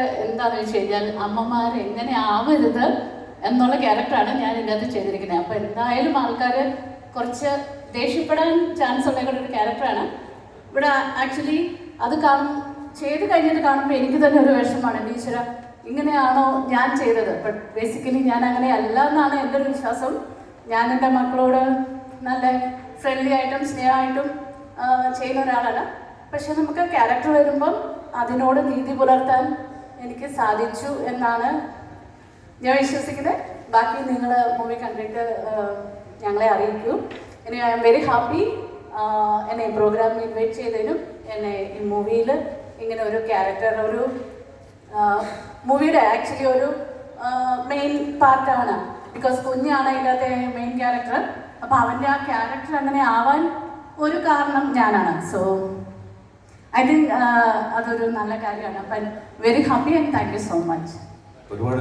എന്താണെന്ന് വെച്ച് കഴിഞ്ഞാൽ അമ്മമാർ എങ്ങനെ ആവരുത് എന്നുള്ള ക്യാരക്ടറാണ് ഞാൻ ഇതിനകത്ത് ചെയ്തിരിക്കുന്നത്. അപ്പോൾ എന്തായാലും ആൾക്കാർ കുറച്ച് ദേഷ്യപ്പെടാൻ ചാൻസ് ഉള്ള ഒരു ക്യാരക്ടറാണ്. ഇവിടെ ആക്ച്വലി അത് കാണും ചെയ്ത് കഴിഞ്ഞിട്ട് കാണുമ്പോൾ എനിക്ക് തന്നെ ഒരു വിഷമമാണ്. ടീച്ചറ ഇങ്ങനെയാണോ ഞാൻ ചെയ്തത്? ബട്ട് ബേസിക്കലി ഞാൻ അങ്ങനെ അല്ല എന്നാണ് എന്റെ ഒരു വിശ്വാസം. ഞാൻ എന്റെ മക്കളോട് നല്ല ഫ്രണ്ട്ലി ആയിട്ടും സ്നേഹമായിട്ടും ചെയ്യുന്ന ഒരാളാണ്. പക്ഷെ നമുക്ക് ക്യാരക്ടർ വരുമ്പം അതിനോട് നീതി പുലർത്താൻ എനിക്ക് സാധിച്ചു എന്നാണ് ഞാൻ വിശ്വസിക്കുന്നത്. ബാക്കി നിങ്ങൾ മൂവി കണ്ടിട്ട് ഞങ്ങളെ അറിയിക്കൂ. ഇനി ഐ എം വെരി ഹാപ്പി എന്നെ പ്രോഗ്രാമിൽ ഇൻവൈറ്റ് ചെയ്തതിനും എന്നെ ഈ മൂവിയിൽ ഇങ്ങനെ ഒരു ക്യാരക്ടർ ഒരു മൂവിയുടെ ആക്ച്വലി ഒരു മെയിൻ പാർട്ടാണ് ബിക്കോസ് കുഞ്ഞാണ് ഇതിനകത്തെ മെയിൻ ക്യാരക്ടർ അപ്പോൾ അവന്റെ ആ ക്യാരക്ടർ അങ്ങനെ ആവാൻ ഒരു കാരണം ഞാനാണ്. സോ ഐ തിങ്ക് അതൊരു നല്ല കാര്യമാണ്. അപ്പം very happy and thank you so much ഒരുപാട്